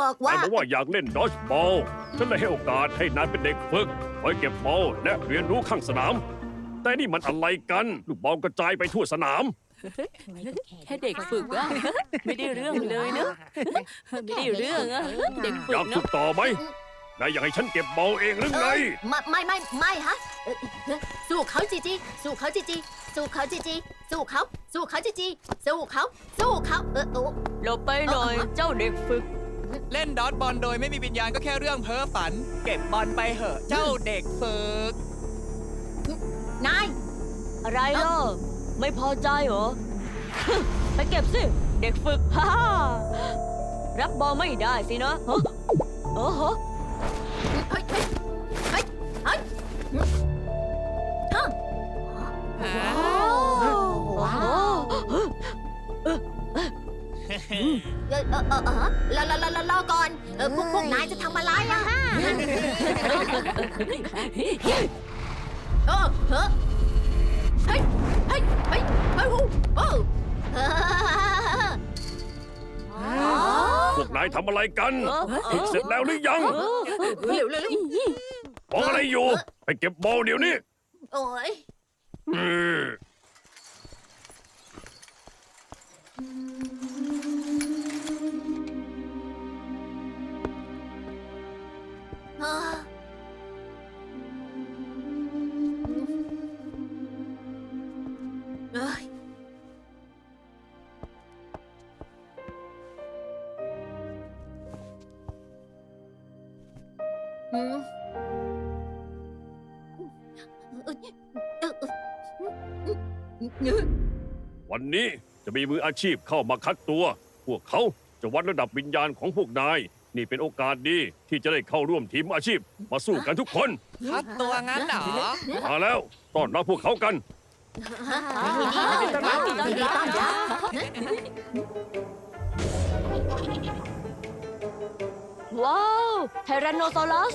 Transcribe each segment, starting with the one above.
บอกว่า นายบอกว่าอยากเล่นดอชบอลฉันเลยให้โอกาสให้นายเป็นเด็กฝึกคอยเก็บบอลและเรียนรู้ข้างสนาม แต่นี่มันอะไรกัน ลูกบอลกระจายไปทั่วสนาม แค่เด็กฝึกอะ ไม่ได้เรื่องเลยเนอะไม่ได้เรื่องอะเด็กฝึอกยากฝึเนาะกต่อไหมนายอยากให้ฉันเก็บบอลเองหรือไง ไม่ไม่ไม่ไม่ฮะเอ่อเอ่อสู้เขาจีจีสู้เขาจีจีสู้เขาจีจีสู้เขาสู้เขาจีจีสู้เขาสู้เขาเออโอ้ หลบไปหน่อย เจ้าเด็กฝึก เล่นดอทบอลโดยไม่มีวิญญาณก็แค่เรื่องเพ้อฝัน เก็บบอลไปเหอะ เจ้าเด็กฝึก นาย อะไรล่ะไม่พอใจเหรอ ไปเก็บสิ เด็กฝึก ฮ่าฮ่ารับบอลไม่ได้สินะฮะโอ้โห เออเออเออฮะรอรอรอรอรอก่อนเออพวกพวกนายจะทำอะไรอะฮะเออเฮ้ยเฮ้ยเฮ้ยเฮ้ยเฮ้ยโอ้โอ้เอออ๋อพวกนายทำอะไรกันเออฝึกเสร็จแล้วหรือยังเออเร็วเร็วเร็วมองอะไรอยู่ ไปเก็บบอลเดี๋ยวนี้โอ้ย อืม อืมวันนี้จะมีมืออาชีพเข้ามาคัดตัว พวกเขาจะวัดระดับวิญญาณของพวกนาย นี่เป็นโอกาสดีที่จะได้เข้าร่วมทีมอาชีพ มาสู้กันทุกคน คัดตัวงั้นเหรอ มาแล้วต้อนรับพวกเขากันว้า ไทแรนโนซอรัส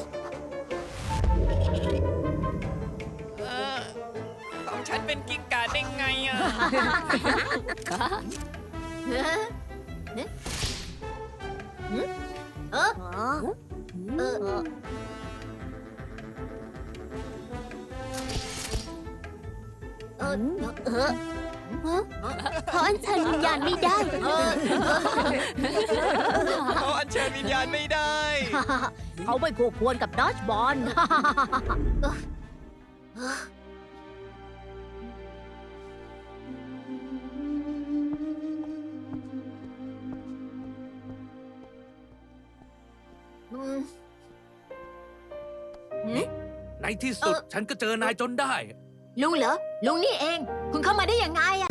เออของฉันเป็นกิ้งก่าได้ไงอะ เออเออเออเออเขาอัญเชิญวิญญาณไม่ได้เออาณไม่ได้ เขาไม่คู่ควรกับดอชบอลอืมในที่สุดเอ่อฉันก็เจอนายจนได้ ลุงเหรอ ลุงนี่เอง คุณเข้ามาได้ยังไงอะ